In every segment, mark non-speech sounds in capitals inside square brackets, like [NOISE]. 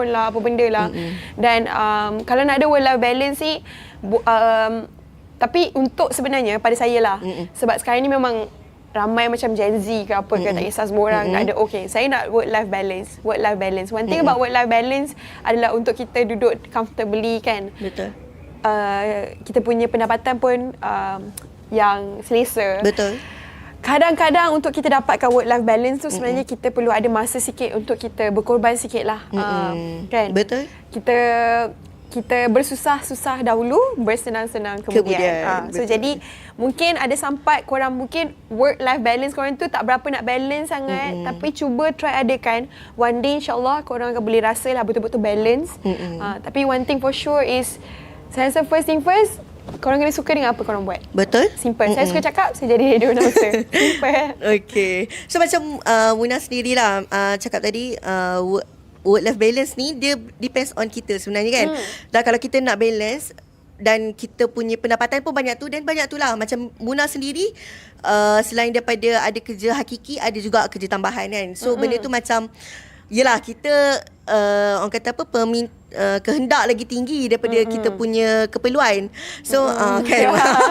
hormon lah, apa benda lah. Mm-hmm. Dan um, kalau nak ada work life balance ni, bu- um, tapi untuk sebenarnya pada saya lah, mm-hmm. sebab sekarang ni memang ramai macam Gen Z ke apa ke mm-hmm. tak kisah semua orang mm-hmm. ada okay saya nak work life balance work life balance one thing mm-hmm. about work life balance adalah untuk kita duduk comfortably kan Betul. uh, kita punya pendapatan pun um, yang selesa Betul. Kadang-kadang untuk kita dapatkan work life balance tu sebenarnya mm-hmm. kita perlu ada masa sikit untuk kita berkorban sikit lah Mm-mm. uh, kan Betul. kita kita bersusah-susah dahulu bersenang-senang kemudian, Kemudian, Ah, so betul. jadi mungkin ada sampai korang mungkin work life balance korang tu tak berapa nak balance sangat mm-hmm. tapi cuba try adakan one day insyaallah korang akan boleh rasa lah betul-betul balance Mm-mm. uh, tapi one thing for sure is saya rasa first thing first korang kena suka dengan apa korang buat Betul. simple saya suka cakap saya jadi radio [LAUGHS] announcer simple Okay. So macam uh, Muna sendirilah uh, cakap tadi uh, work, work life balance ni dia depends on kita sebenarnya kan. Hmm. Dan kalau kita nak balance dan kita punya pendapatan pun banyak tu dan banyak tu lah macam Muna sendiri uh, selain daripada ada kerja hakiki ada juga kerja tambahan kan. So mm-hmm. benda tu macam Yelah kita uh, orang kata apa pemin, uh, kehendak lagi tinggi daripada mm-hmm. kita punya keperluan. So mm-hmm. uh, [LAUGHS] kan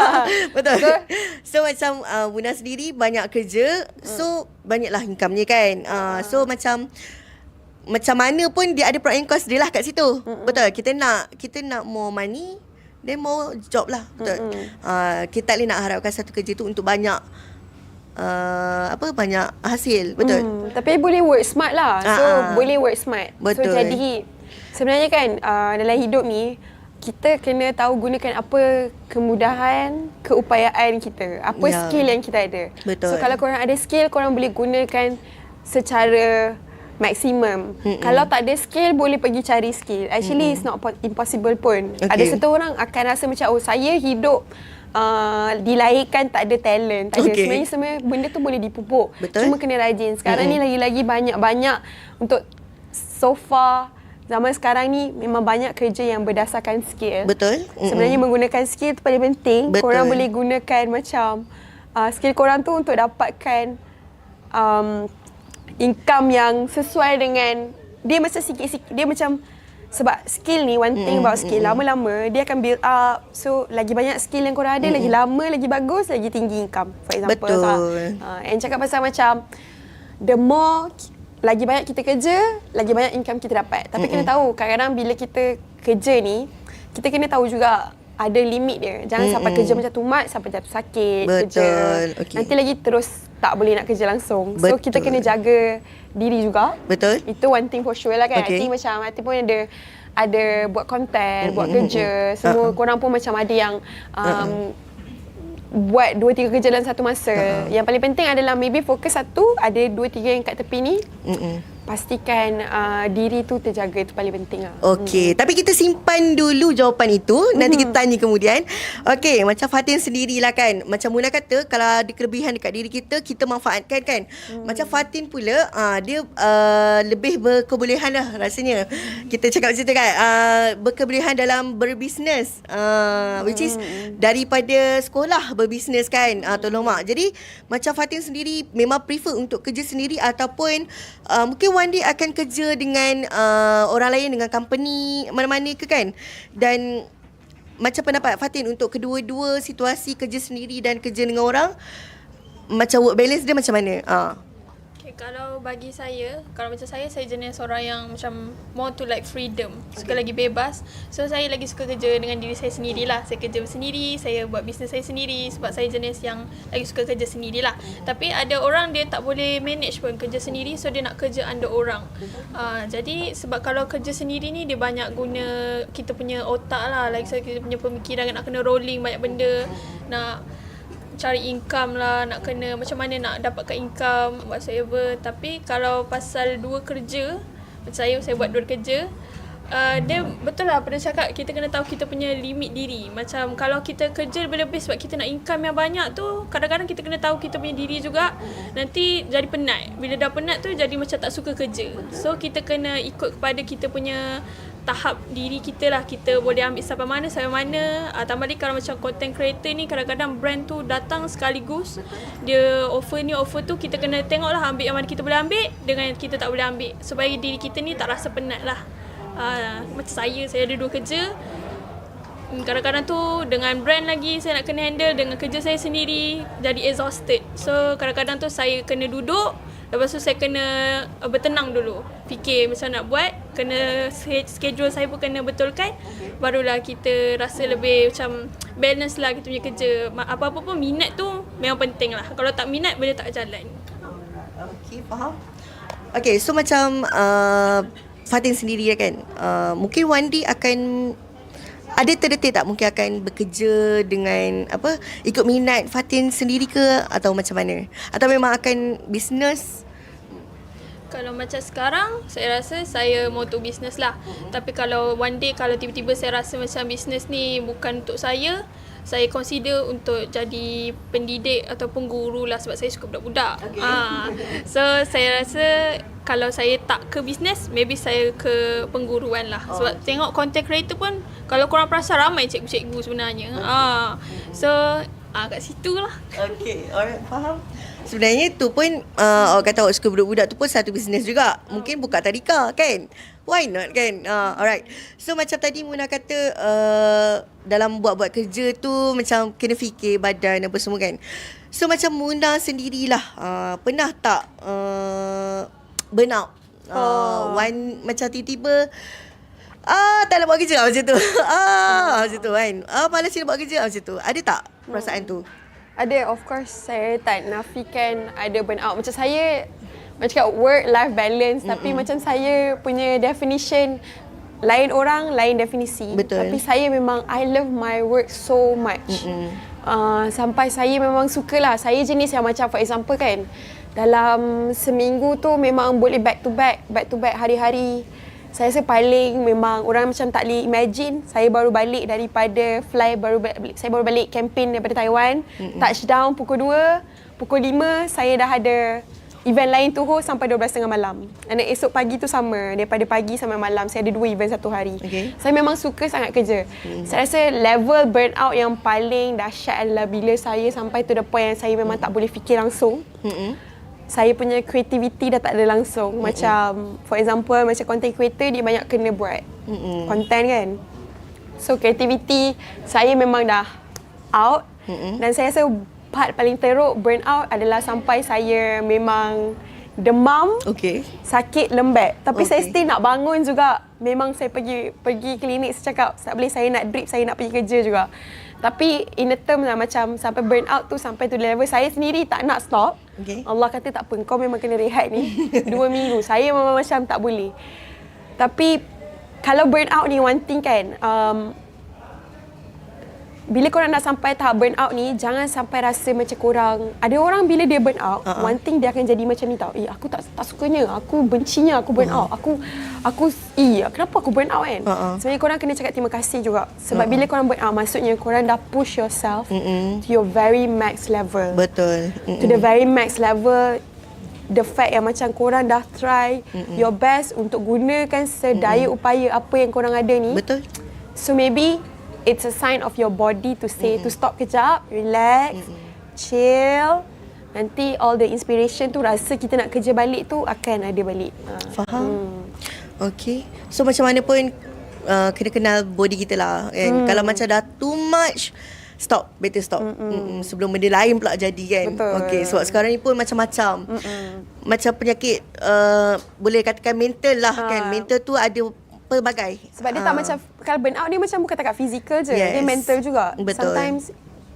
[LAUGHS] betul. So macam uh, Muna sendiri banyak kerja so banyaklah income-nya kan. Uh, so macam macam mana pun dia ada pro and cost dia lah kat situ. Mm-hmm. Betul. Kita nak kita nak more money then more job lah. Betul. Mm-hmm. Uh, kita tak boleh nak harapkan satu kerja tu untuk banyak uh, apa banyak hasil. Betul. Hmm, tapi boleh work smart lah. So ah. boleh work smart. Betul. So jadi sebenarnya kan uh, dalam hidup ni kita kena tahu gunakan apa kemudahan, keupayaan kita. Apa Ya. skill yang kita ada. Betul. So kalau korang ada skill, korang boleh gunakan secara maksimum. Mm-mm. Kalau tak ada skill, boleh pergi cari skill. Actually, it's not po- impossible pun. Okay. Ada satu orang akan rasa macam, oh saya hidup uh, dilahirkan tak ada talent. Tak ada. Okay. Sebenarnya semua benda tu boleh dipupuk. Betul. Cuma kena rajin. Sekarang Mm-mm. ni lagi-lagi banyak-banyak untuk so far zaman sekarang ni memang banyak kerja yang berdasarkan skill. Betul. Mm-mm. Sebenarnya menggunakan skill tu paling penting. Betul. Korang boleh gunakan macam uh, skill korang tu untuk dapatkan um, income yang sesuai dengan dia macam sikit-sikit dia macam sebab skill ni one thing Mm, about skill lama-lama dia akan build up so lagi banyak skill yang korang ada lagi lama lagi bagus lagi tinggi income for example Betul. uh, and cakap pasal macam the more lagi banyak kita kerja lagi banyak income kita dapat tapi kena tahu kadang-kadang bila kita kerja ni kita kena tahu juga ada limit dia jangan sampai kerja macam too much sampai jatuh sakit kerja Betul. Okey. nanti lagi terus tak boleh nak kerja langsung so kita Betul. kena jaga diri juga Betul. itu one thing for sure lah kan. Okay. I think macam Hati pun ada ada buat konten, buat kerja. Semua Uh-uh. korang pun macam ada yang um, buat dua tiga kerja dalam satu masa. Yang paling penting adalah maybe fokus satu, ada dua tiga yang kat tepi ni. Mm-mm. Pastikan uh, diri tu terjaga itu paling penting lah. Okey, tapi kita simpan dulu jawapan itu. Nanti kita tanya kemudian. Okey, macam Fatin sendirilah kan. Macam Muna kata, kalau ada kelebihan dekat diri kita, kita manfaatkan kan. Macam Fatin pula, uh, dia uh, lebih berkebolehan lah rasanya. Kita cakap macam tu kan. Uh, berkebolehan dalam berbisnes. Uh, which is daripada sekolah berbisnes kan. Uh, tolong mak. Jadi, macam Fatin sendiri memang prefer untuk kerja sendiri ataupun uh, mungkin one day akan kerja dengan uh, orang lain dengan company mana-mana ke kan? Dan macam pendapat Fatin untuk kedua-dua situasi kerja sendiri dan kerja dengan orang macam work balance dia macam mana? Ah Okay, kalau bagi saya, kalau macam saya, saya jenis orang yang macam more to like freedom. Suka lagi bebas. So, saya lagi suka kerja dengan diri saya sendirilah. Saya kerja sendiri, saya buat bisnes saya sendiri sebab saya jenis yang lagi suka kerja sendirilah. Tapi ada orang dia tak boleh manage pun kerja sendiri so dia nak kerja under orang. Uh, jadi sebab kalau kerja sendiri ni dia banyak guna kita punya otak lah. Like saya kita punya pemikiran nak kena rolling banyak benda. Nak cari income lah nak kena macam mana nak dapatkan income whatsoever. Tapi kalau pasal dua kerja macam saya saya buat dua kerja Uh, dia betul lah pada cakap kita kena tahu kita punya limit diri. Macam kalau kita kerja lebih-lebih sebab kita nak income yang banyak tu Kadang-kadang kita kena tahu kita punya diri juga. Nanti jadi penat. Bila dah penat tu jadi macam tak suka kerja. So kita kena ikut kepada kita punya tahap diri kita lah. Kita boleh ambil sampai mana sampai mana. Uh, tambah lagi kalau macam content creator ni kadang-kadang brand tu datang sekaligus. Dia offer ni offer tu kita kena tengok lah ambil yang mana kita boleh ambil dengan yang kita tak boleh ambil. Supaya diri kita ni tak rasa penat lah. Uh, macam saya, saya ada dua kerja. Hmm, Kadang-kadang tu dengan brand lagi saya nak kena handle dengan kerja saya sendiri jadi exhausted. So kadang-kadang tu saya kena duduk lepas tu saya kena uh, bertenang dulu. Fikir macam nak buat, kena sch- schedule saya pun kena betulkan. Barulah kita rasa lebih macam balance lah kita punya kerja. Apa-apa pun minat tu memang penting lah. Kalau tak minat benda tak jalan. Okay, faham. Okay, so macam uh, Fatin sendiri kan, uh, mungkin one day akan ada terdetik tak mungkin akan bekerja dengan apa ikut minat Fatin sendiri ke atau macam mana? Atau memang akan bisnes? Kalau macam sekarang, saya rasa saya mau untuk bisnes lah. Tapi kalau one day, kalau tiba-tiba saya rasa macam bisnes ni bukan untuk saya, saya consider untuk jadi pendidik ataupun guru lah sebab saya suka budak-budak. Okay. Ah, so saya rasa kalau saya tak ke bisnes, maybe saya ke pengguruan lah. Oh. Sebab tengok content creator pun, kalau korang perasan ramai cikgu-cikgu sebenarnya. Ah, so ah, kat situ lah. Okay, alright, faham. Sebenarnya tu pun uh, orang kata suka budak-budak tu pun satu bisnes juga. Mungkin buka tadika kan? Why not kan? Uh, alright. So macam tadi Muna kata uh, dalam buat-buat kerja tu macam kena fikir badan apa semua kan. So macam Muna sendirilah uh, pernah tak uh, burnout? Uh, Oh. one macam tiba-tiba Ah, tak nak buat kerja macam tu. [LAUGHS] Ah, macam tu kan. Ah, malas nak buat kerja macam tu. Ada tak perasaan tu? Ada, of course saya tak nafikan ada burnout. Macam saya, macam cakap work-life balance. Mm-mm. Tapi macam saya punya definition, lain orang, lain definisi. Betul. Tapi saya memang, I love my work so much. Uh, sampai saya memang suka lah. Saya jenis yang macam, for example kan, dalam seminggu tu memang boleh back to back, back to back hari-hari. Saya rasa paling memang orang macam tak boleh imagine saya baru balik daripada fly baru balik, saya baru balik campaign daripada Taiwan mm touchdown pukul 2 pukul 5 saya dah ada event lain tu host sampai 12.30 malam dan esok pagi tu sama daripada pagi sampai malam saya ada dua event satu hari Okay. saya memang suka sangat kerja mm. saya rasa level burnout yang paling dahsyat adalah bila saya sampai to the point yang saya memang tak boleh fikir langsung Mm-mm. saya punya creativity dah tak ada langsung. Mm-mm. Macam for example macam content creator dia banyak kena buat Mm-mm. content kan. So creativity saya memang dah out Mm-mm. dan saya rasa part paling teruk burn out adalah sampai saya memang demam, Okay. sakit lembek. Tapi okay. saya still nak bangun juga. Memang saya pergi pergi klinik saya cakap tak boleh saya nak drip, saya nak pergi kerja juga. Tapi in the term lah macam sampai burn out tu sampai tu level saya sendiri tak nak stop. Okay. Allah kata tak apa kau memang kena rehat ni. [LAUGHS] Dua minggu. Saya memang macam tak boleh. Tapi kalau burn out ni one thing kan um, bila korang dah sampai tahap burn out ni jangan sampai rasa macam korang ada orang bila dia burn out uh-huh. one thing dia akan jadi macam ni tau eh aku tak tak sukanya aku bencinya aku burn Uh-huh. out aku aku eh kenapa aku burn out kan Uh-uh. sebenarnya korang kena cakap terima kasih juga sebab uh-huh. bila korang burn out maksudnya korang dah push yourself Mm-mm. to your very max level Betul. to the very max level the fact yang macam korang dah try Mm-mm. your best untuk gunakan sedaya Mm-mm. upaya apa yang korang ada ni Betul. So maybe it's a sign of your body to say mm-hmm. to stop kejap, relax, mm-hmm. chill. Nanti all the inspiration tu rasa kita nak kerja balik tu akan ada balik. Ha. Faham. Hmm. Okay. So macam mana pun uh, kena kenal body kita lah. Kan? Hmm. Kalau macam dah too much, stop. Better stop. Mm-mm. Sebelum benda lain pula jadi kan. Betul. Okay. Sebab sekarang ni pun macam-macam. Mm-mm. Macam penyakit, uh, boleh katakan mental lah Ha. kan. Mental tu ada pelbagai. Sebab dia Ah. tak macam kalau burn out dia macam bukan takat fizikal je, Yes. dia mental juga. Betul. Sometimes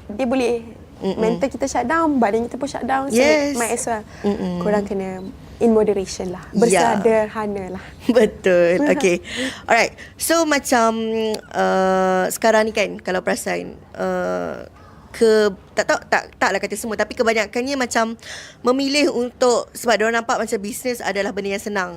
dia boleh Mm-mm. mental kita shut down, badan kita pun shut down. So Yes. might as well. Mm-mm. Korang kena in moderation lah. Ya. Bersederhana lah. [LAUGHS] Betul. [LAUGHS] Okay. Alright. So macam uh, sekarang ni kan kalau perasan uh, ke tak tahu tak taklah kata semua tapi kebanyakannya macam memilih untuk sebab dia nampak macam bisnes adalah benda yang senang.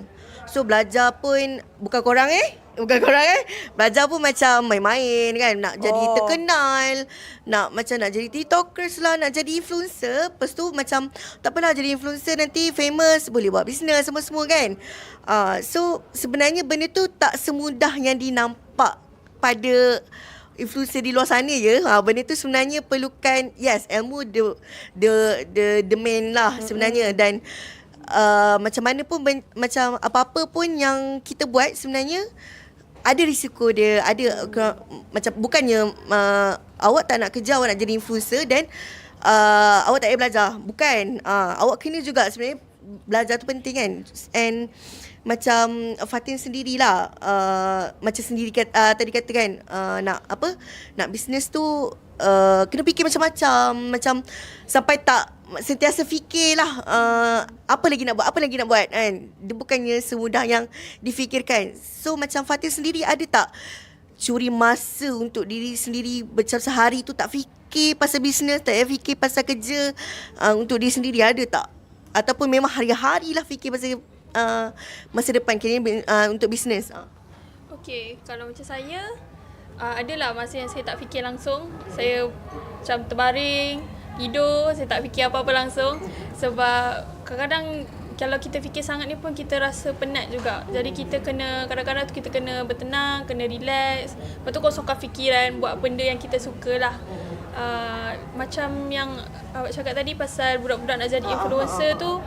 So belajar pun bukan korang eh? Bukan korang eh? Belajar pun macam main-main kan? Nak jadi Oh. terkenal Nak macam nak jadi tiktokers lah Nak jadi influencer. Lepas tu macam Tak apalah jadi influencer nanti famous Boleh buat bisnes semua-semua kan? Uh, So sebenarnya benda tu tak semudah yang dinampak Pada influencer di luar sana je ha, Benda tu sebenarnya perlukan Yes ilmu the the the, the main lah sebenarnya. Dan uh, macam mana pun ben, macam apa-apa pun yang kita buat sebenarnya ada risiko dia, ada ke, macam bukannya uh, awak tak nak kerja, awak nak jadi influencer dan uh, awak tak payah belajar. Bukan. Uh, awak kena juga sebenarnya belajar tu penting kan. And macam Fatin sendirilah uh, macam sendiri kat, uh, tadi kata kan uh, nak apa nak bisnes tu uh, kena fikir macam-macam macam sampai tak sentiasa fikirlah uh, apa lagi nak buat apa lagi nak buat kan? Dia bukannya semudah yang difikirkan. So macam Fatin sendiri ada tak curi masa untuk diri sendiri macam sehari tu tak fikir pasal bisnes tak fikir pasal kerja? Uh, untuk diri sendiri ada tak? Ataupun memang hari-hari lah fikir pasal uh, masa depan kira uh, untuk bisnes uh. Okay, kalau macam saya, uh, adalah masa yang saya tak fikir langsung. Saya macam terbaring, tidur, saya tak fikir apa-apa langsung. Sebab kadang-kadang kalau kita fikir sangat ni pun kita rasa penat juga. Jadi kita kena, kadang-kadang tu kita kena bertenang, kena relax. Lepas tu kosongkan fikiran, buat benda yang kita suka lah. Uh, macam yang awak cakap tadi pasal budak-budak nak jadi influencer tu,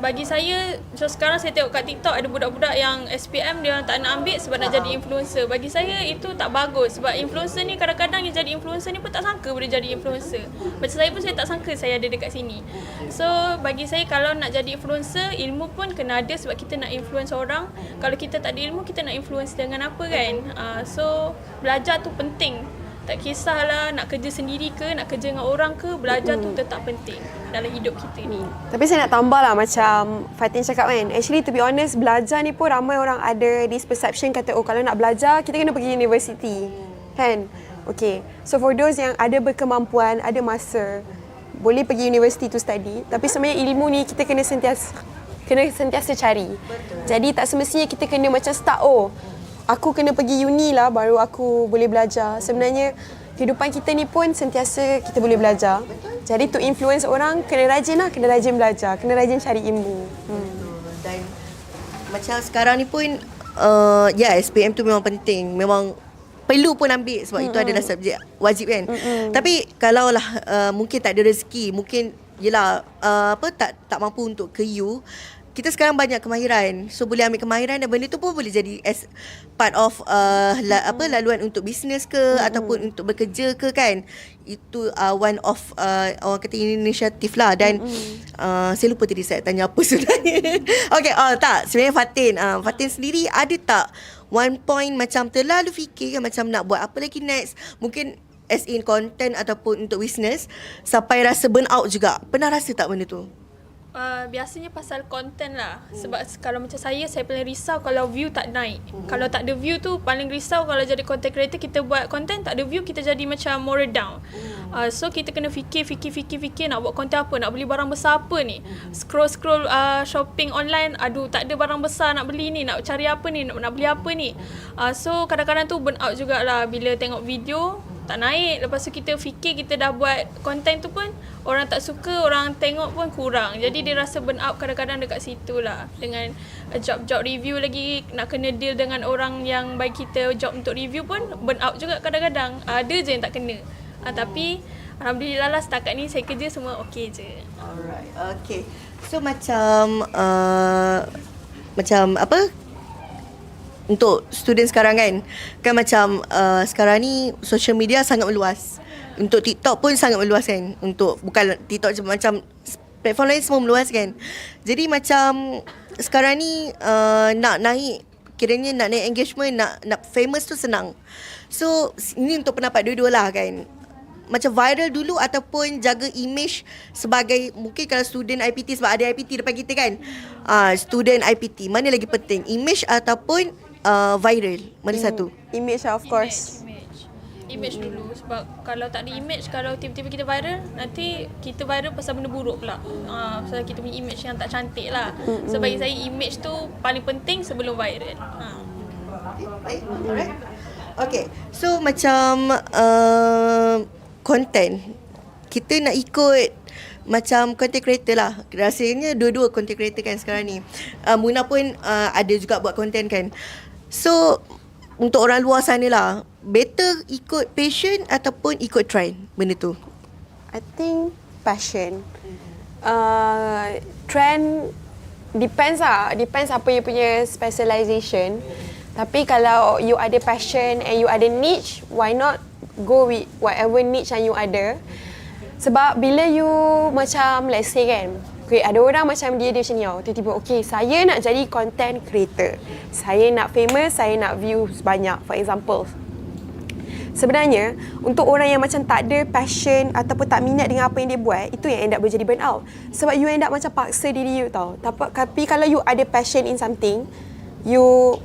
bagi saya so sekarang saya tengok kat TikTok ada budak-budak yang SPM dia orang tak nak ambil sebab nak jadi influencer. Bagi saya itu tak bagus sebab influencer ni kadang-kadang yang jadi influencer ni pun tak sangka boleh jadi influencer. Macam saya pun saya tak sangka saya ada dekat sini. So bagi saya kalau nak jadi influencer ilmu pun kena ada sebab kita nak influence orang. Kalau kita tak ada ilmu kita nak influence dengan apa kan? Uh, so belajar tu penting. Tak kisahlah nak kerja sendiri ke, nak kerja dengan orang ke, belajar tu tetap penting dalam hidup kita ni. Tapi saya nak tambah lah macam Fatin cakap kan. Actually to be honest, belajar ni pun ramai orang ada this perception kata oh kalau nak belajar kita kena pergi university. Kan? Okay. So for those yang ada berkemampuan, ada masa, boleh pergi university to study. Tapi sebenarnya ilmu ni kita kena sentiasa kena sentiasa cari. Betul. Jadi tak semestinya kita kena macam start oh aku kena pergi uni lah baru aku boleh belajar. Sebenarnya kehidupan kita ni pun sentiasa kita boleh belajar. Jadi to influence orang kena rajin lah, kena rajin belajar, kena rajin cari ilmu. Hmm. Dan macam sekarang ni pun uh, ya yeah, SPM tu memang penting. Memang perlu pun ambil sebab mm-hmm. itu adalah subjek wajib kan. Mm-hmm. Tapi kalau lah uh, mungkin tak ada rezeki, mungkin yelah uh, apa tak tak mampu untuk ke U kita sekarang banyak kemahiran. So boleh ambil kemahiran dan benda tu pun boleh jadi as part of uh, la, apa laluan untuk bisnes ke mm-hmm. ataupun untuk bekerja ke kan? Itu uh, one of uh, orang kata inisiatif lah. Dan mm-hmm. uh, saya lupa tadi saya tanya apa [LAUGHS] sebenarnya. Okay oh tak. Sebenarnya Fatin uh, Fatin sendiri ada tak one point macam terlalu fikir kan macam nak buat apa lagi next? Mungkin as in content ataupun untuk bisnes sampai rasa burn out juga. Pernah rasa tak benda tu Uh, biasanya pasal content lah hmm. Sebab kalau macam saya Saya paling risau kalau view tak naik hmm. Kalau tak ada view tu Paling risau kalau jadi content creator Kita buat content tak ada view Kita jadi macam more down hmm. uh, So kita kena fikir Fikir, fikir, fikir Nak buat content apa Nak beli barang besar apa ni hmm. Scroll-scroll uh, shopping online Aduh tak ada barang besar nak beli ni Nak cari apa ni Nak, nak beli apa ni uh, So kadang-kadang tu burn out jugalah Bila tengok video tak naik lepas tu kita fikir kita dah buat konten tu pun orang tak suka orang tengok pun kurang. Jadi dia rasa burn out kadang-kadang dekat situ lah. Dengan job-job review lagi nak kena deal dengan orang yang bagi kita job untuk review pun burn out juga kadang-kadang. Ada je yang tak kena. Uh, tapi Alhamdulillah lah setakat ni saya kerja semua okey je. Alright okay. So macam uh, macam apa untuk student sekarang kan. Kan macam uh, sekarang ni social media sangat meluas. Untuk TikTok pun sangat meluas kan. Untuk bukan TikTok je macam platform lain semua meluas kan. Jadi macam sekarang ni uh, nak naik kiranya nak naik engagement nak nak famous tu senang. So ini untuk pendapat dua-dua lah kan. Macam viral dulu ataupun jaga image sebagai mungkin kalau student IPT sebab ada IPT depan kita kan. Uh, student IPT mana lagi penting? Image ataupun uh, viral? Mana mm, satu? Image lah, of course. Image, image. image dulu sebab kalau tak ada image kalau tiba-tiba kita viral nanti kita viral pasal benda buruk pula. Ah uh, pasal kita punya image yang tak cantik lah. Mm-hmm. So bagi saya image tu paling penting sebelum viral. Ha. Baik. Alright. Okay. So macam uh, content kita nak ikut macam content creator lah. Rasanya dua-dua content creator kan sekarang ni. Uh, Muna pun uh, ada juga buat content kan. So untuk orang luar sana lah better ikut passion ataupun ikut trend benda tu. I think passion. Uh, trend depends lah, depends apa you punya specialization. Tapi kalau you ada passion and you ada niche, why not go with whatever niche yang you ada. Sebab bila you macam let's say kan, okay, ada orang macam dia dia macam ni tau. Tiba-tiba, okay, saya nak jadi content creator. Saya nak famous, saya nak views banyak, for example. Sebenarnya, untuk orang yang macam tak ada passion ataupun tak minat dengan apa yang dia buat, itu yang end up berjadi burn out. Sebab you end up macam paksa diri you tau. Tapi kalau you ada passion in something, you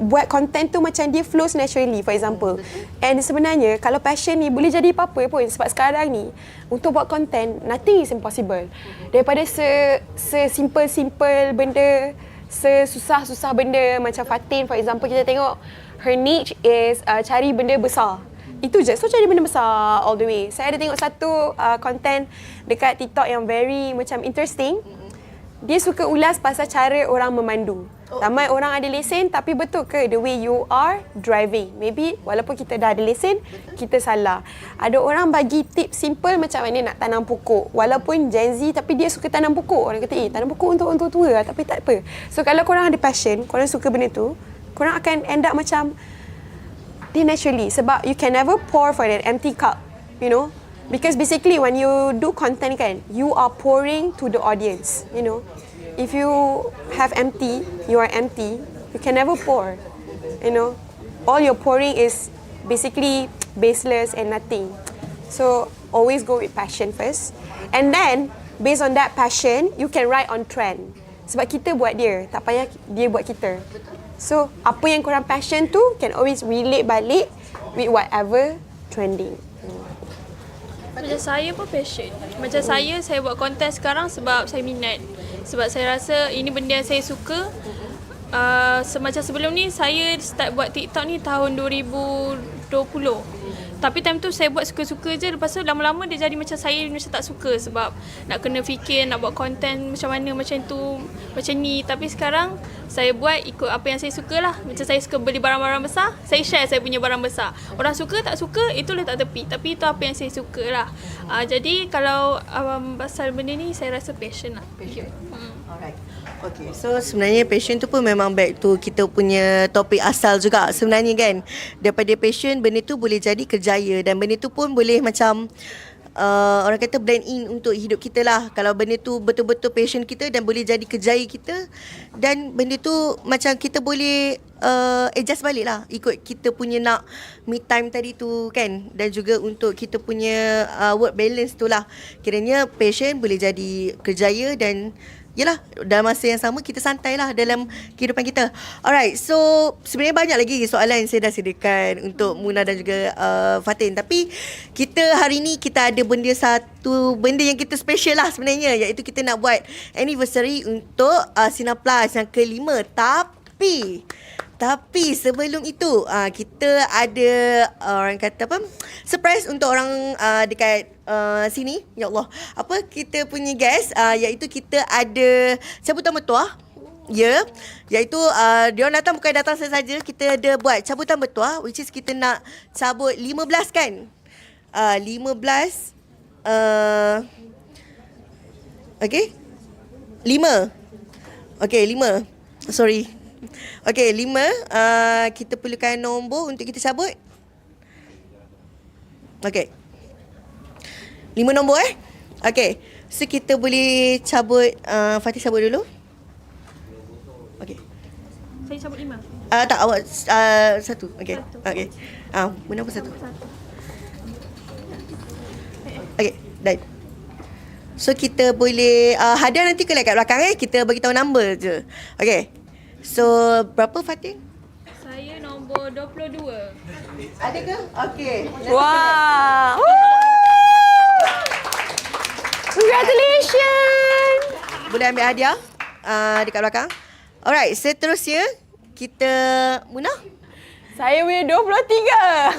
buat content tu macam dia flows naturally for example. And sebenarnya kalau passion ni boleh jadi apa-apa pun sebab sekarang ni untuk buat content nothing is impossible. Daripada se se simple-simple benda, sesusah-susah benda macam Fatin for example kita tengok her niche is uh, cari benda besar. Itu je. So cari benda besar all the way. Saya ada tengok satu uh, content dekat TikTok yang very macam interesting. Dia suka ulas pasal cara orang memandu. Oh. Ramai orang ada lesen tapi betul ke the way you are driving? Maybe walaupun kita dah ada lesen, kita salah. Ada orang bagi tip simple macam mana nak tanam pokok. Walaupun Gen Z tapi dia suka tanam pokok. Orang kata, eh tanam pokok untuk untuk tua lah. Tapi tak apa. So kalau korang ada passion, korang suka benda tu, korang akan end up macam dia naturally. Sebab you can never pour for an empty cup. You know? Because basically when you do content kan, you are pouring to the audience. You know? If you have empty, you are empty, you can never pour. You know? All your pouring is basically baseless and nothing. So always go with passion first. And then, based on that passion, you can ride on trend. Sebab kita buat dia, tak payah dia buat kita. So, apa yang korang passion tu can always relate balik with whatever trending. Macam saya pun passion. Macam saya, saya buat konten sekarang sebab saya minat. Sebab saya rasa ini benda yang saya suka. Uh, semacam sebelum ni, saya start buat TikTok ni tahun 2020. Tapi time tu saya buat suka-suka je. Lepas tu lama-lama dia jadi macam saya macam tak suka. Sebab nak kena fikir, nak buat konten macam mana, macam tu, macam ni. Tapi sekarang, saya buat ikut apa yang saya suka lah. Macam saya suka beli barang-barang besar, saya share saya punya barang besar. Orang suka tak suka, itu letak tepi. Tapi itu apa yang saya suka lah. Uh, jadi kalau um, pasal benda ni, saya rasa passion lah. Passion. Hmm. Alright. Okay, so sebenarnya passion tu pun memang back to kita punya topik asal juga sebenarnya kan. Daripada passion, benda tu boleh jadi kerjaya dan benda tu pun boleh macam uh, orang kata blend in untuk hidup kita lah. Kalau benda tu betul-betul passion kita dan boleh jadi kerjaya kita dan benda tu macam kita boleh uh, adjust balik lah ikut kita punya nak me time tadi tu kan dan juga untuk kita punya uh, work balance tu lah. Kiranya passion boleh jadi kerjaya dan Yelah, dalam masa yang sama kita santai lah dalam kehidupan kita. Alright, so sebenarnya banyak lagi soalan yang saya dah sediakan untuk Muna dan juga uh, Fatin. Tapi kita hari ni kita ada benda satu, benda yang kita special lah sebenarnya. Iaitu kita nak buat anniversary untuk uh, Sina Plus yang kelima. Tapi tapi sebelum itu uh, kita ada uh, orang kata apa surprise untuk orang uh, dekat uh, sini. Ya Allah. Apa kita punya guest? Uh, iaitu kita ada cabutan bertuah Ya, yeah, iaitu uh, dia orang datang bukan datang saja kita ada buat cabutan bertuah which is kita nak cabut 15 kan. Uh, 15 uh, Okay. 5 Okay 5 Sorry. Okay, lima. Uh, kita perlukan nombor untuk kita cabut. Okay. Lima nombor eh. Okay. So, kita boleh cabut. Uh, Fatih cabut dulu. Okay. Saya cabut lima. Uh, tak, awak uh, satu. Okay. Satu. Okay. Ah, uh, mana pun satu. Okay, done. So kita boleh uh, hadiah nanti kelak kat belakang eh. Kita bagi tahu number je. Okay. So berapa Fatin? Saya nombor 22. Ada ke? Okay. Wow! Congratulations! Boleh ambil hadiah uh, dekat belakang. Alright, seterusnya kita Muna. Saya punya 23.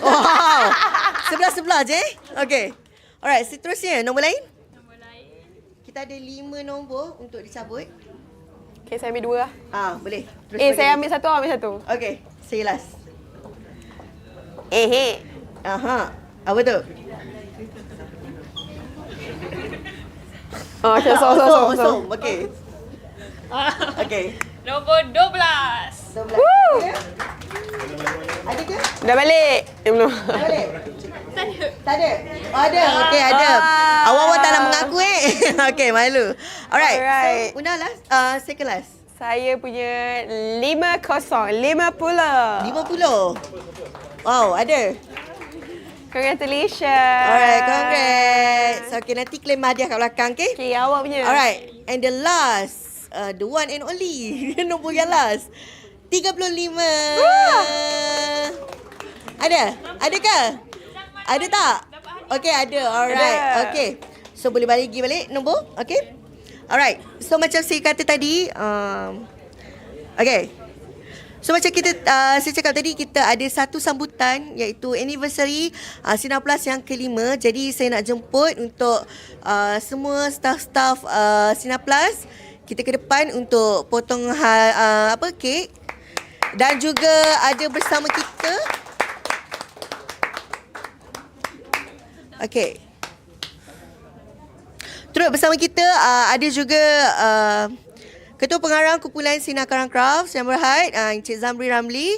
Wow. [LAUGHS] Sebelah-sebelah je. eh? Okay. Alright, seterusnya nombor lain. Nombor lain. Kita ada lima nombor untuk dicabut. Okay, saya ambil dua lah. Ah, boleh. Terus Eh, saya ambil satu, ambil satu. Okay, say last. Eh, eh. Aha. Apa tu? Oh, okay, so, so, so, so. Okay. Okay. Nombor 12. Sebelah. Ada ke? Dah balik? Eh, belum. Dah balik? Tak ada. Tak ada? Oh, ada. Okey, ada. Ah. Awak-awak tak nak mengaku eh. [LAUGHS] Okey, malu. Alright. Alright. So, Una last. Uh, second last. Saya punya lima kosong. Lima puluh. 50. Wow, ada. Congratulations. Alright, congrats. Okay, nanti claim hadiah kat belakang, okay? Okay, awak punya. Alright, and the last, uh, the one and only, [LAUGHS] nombor yang last, 35. Ada? Ada ke? Ada tak? Okay, ada. Alright, Ada. okay. So, boleh balik lagi balik nombor, okay? Alright, so macam saya kata tadi, um, okay. So macam kita uh, saya cakap tadi kita ada satu sambutan iaitu anniversary uh, Sinar Plus yang kelima. Jadi saya nak jemput untuk uh, semua staff-staff uh, Sinar Plus kita ke depan untuk potong uh, apa kek dan juga ada bersama kita Okay. Terus bersama kita uh, ada juga uh, Ketua Pengarang Kumpulan Sinar Karang Crafts yang berhad uh, Encik Zamri Ramli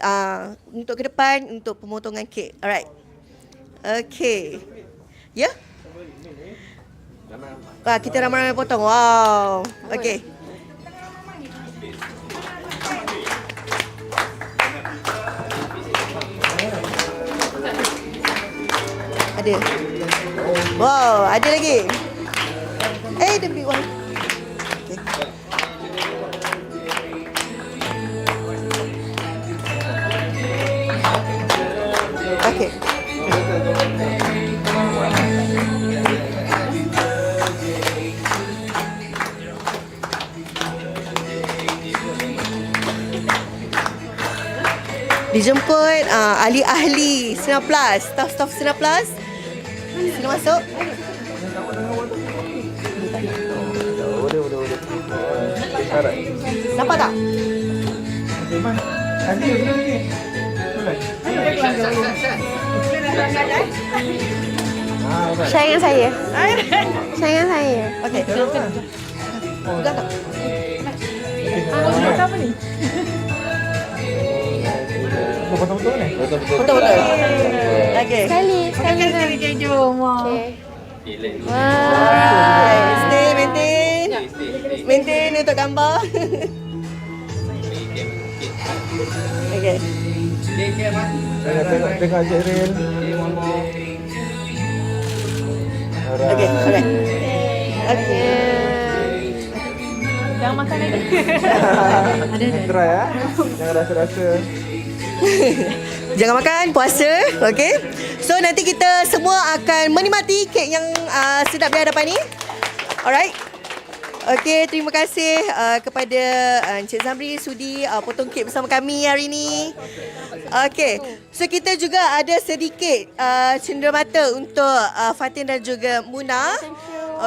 uh, untuk ke depan untuk pemotongan kek. Alright. Okay. Ya? Yeah? Wah, kita ramai-ramai potong. Wow. Okay. Ada. Wow, ada lagi. Eh, the big one. Dijemput uh, ahli-ahli Sinar Plus, staff-staff Sinar Plus. Sila masuk. Nampak tak? Nanti, belum ni. Ah, alright. Sayangan saya. Sayangan saya. Okay. Pegang tak? Betul-betul ni? Betul-betul. Betul-betul. Okay. Sekali. Sekali. Sekali. Jom. Okay. Alright. Stay, maintain. Maintain untuk gambar. okay. Tengok, tengok, tengok Encik Ril. Alright. Okay, alright. Okay. Jangan makan lagi. [LAUGHS] Try ah. Jangan rasa-rasa. Jangan makan, puasa. Okay. So, nanti kita semua akan menikmati kek yang uh, sedap di hadapan ni. Alright. Okey, terima kasih uh, kepada uh, Encik Zamri sudi uh, potong kek bersama kami hari ini. Okey, so kita juga ada sedikit uh, cenderamata untuk uh, Fatin dan juga Muna.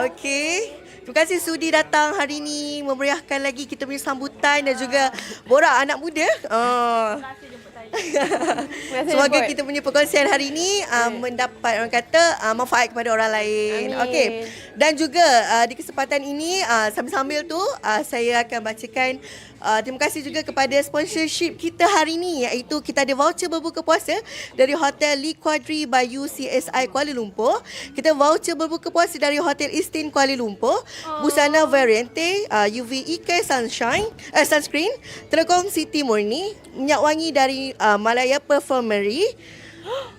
Okey. Terima kasih sudi datang hari ini memeriahkan lagi kita punya sambutan dan juga borak anak muda. Uh. [LAUGHS] Semoga jemput. kita punya perkongsian hari ini uh, mendapat orang kata uh, manfaat kepada orang lain. Amin. Okey. Dan juga uh, di kesempatan ini uh, sambil-sambil tu uh, saya akan bacakan uh, terima kasih juga kepada sponsorship kita hari ini iaitu kita ada voucher berbuka puasa dari Hotel Lee Quadri by UCSI Kuala Lumpur. Kita voucher berbuka puasa dari Hotel Istin Kuala Lumpur. Busana Variante, uh, UV EK Sunshine, uh, Sunscreen, Telekom City Murni, minyak wangi dari uh, Malaya Perfumery.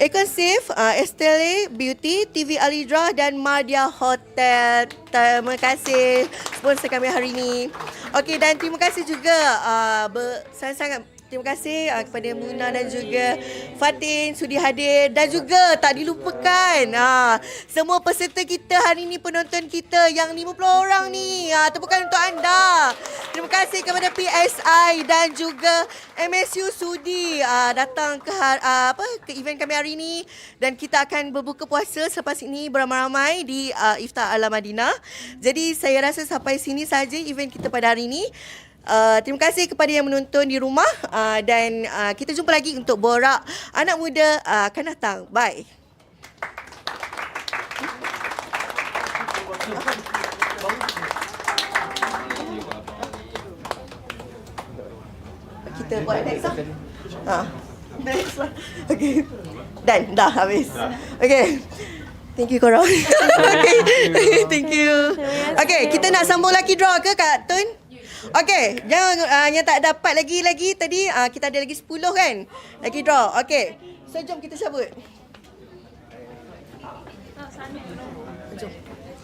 Econ Safe, uh, Estelle Beauty, TV Alidra dan Mardia Hotel. Terima kasih sponsor kami hari ini. Okey dan terima kasih juga uh, sangat-sangat terima kasih uh, kepada Muna dan juga Fatin sudi hadir dan juga tak dilupakan uh, semua peserta kita hari ini penonton kita yang 50 orang ni. Uh, tepukan untuk anda. Terima kasih kepada PSI dan juga MSU sudi uh, datang ke uh, apa ke event kami hari ini dan kita akan berbuka puasa selepas ini beramai-ramai di uh, Iftar Ala Madinah. Jadi saya rasa sampai sini saja event kita pada hari ini. Uh, terima kasih kepada yang menonton di rumah uh, dan uh, kita jumpa lagi untuk borak anak muda uh, akan datang. Bye. Kita buat next lah. Ha. Next lah. Okay. Done. Dah habis. Okay. Thank you korang. [LAUGHS] okay. [LAUGHS] Thank you. Okay, kita nak sambung lagi draw ke Kak Tun? Okay, yang uh, yang tak dapat lagi lagi tadi uh, kita ada lagi 10 kan? Lagi draw. Okay. So jom kita cabut. Jom.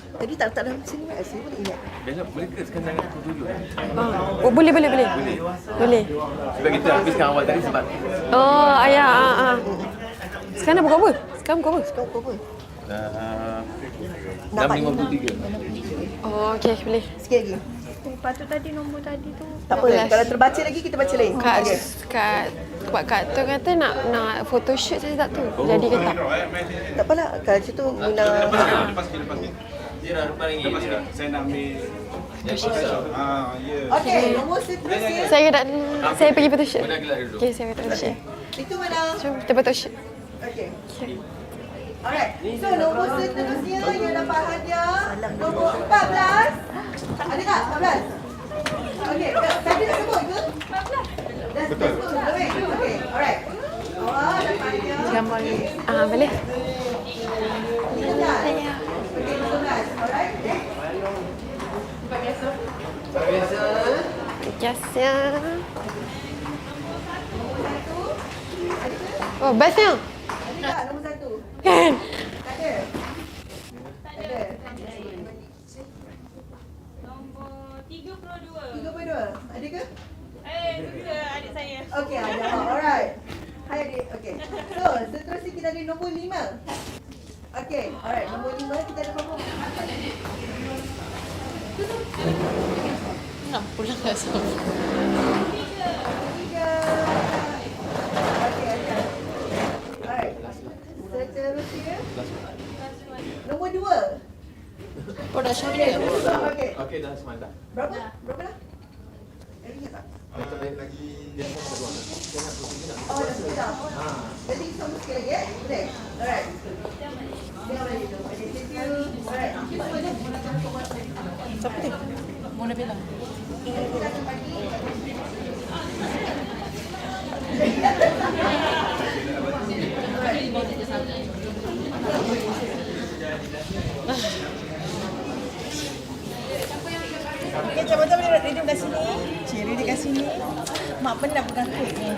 Tadi tak letak dalam sini kan? Saya boleh ingat. Jangan boleh ke sekarang tangan aku dulu Ah. Oh, boleh, boleh, boleh. Boleh. Sebab kita habiskan awal tadi sebab Oh, ayah. Ah, ah. Sekarang buka apa? Sekarang buka apa? Kau apa pun. uh, Nampak 6.53 Oh, okey, boleh. Sikit lagi. Lepas tu tadi nombor tadi tu. Tak apa. Kalau terbaca lagi kita baca lain. Kak, Okay. Kak, Kak, Kak tu kata nak nak photoshoot saya tak tu. Jadi ke tak? Tak apalah. Kalau macam tu guna Dia dah depan lagi dia. Saya nak ambil Ah, ya. Okey, nombor seterusnya. Saya tak saya pergi photoshoot. Mana gelar dulu? Okey, saya pergi photoshoot. Itu mana? Jom kita photoshoot. Okey. Alright. So nombor seterusnya yang dapat hadiah nombor 14. Ada tak 14? Okey, tadi dah sebut ke? 14. Dah sebut. Okey. Okey. Alright. Awak dapat hadiah. Gambar ni. Ah, boleh. Saya. Okey, 15. Alright. Okay. Biasa. Oh, bestnya. Ada tak nombor satu? Kan? Tak ada. Tak ada. Nombor 32. 32. Ada ke? Eh, itu juga adik saya. Okey, ada. Alright. Hai adik. Okey. So, seterusnya kita ada nombor lima. Okey, alright. Nombor lima kita ada nombor tiga. Okey, ada. Alright. Seterusnya. Nombor dua. Oh, dah show dia. Okey. Okey dah semanda. Berapa? Berapa dah? Ingat tak? Oh, dah sikit dah. Jadi sama sikit lagi eh? Boleh? Alright. Siapa tu? Mona Bella. Okay, [LAUGHS] macam-macam kat sini. Cik, ready kat sini. Mak pernah pegang kek ni.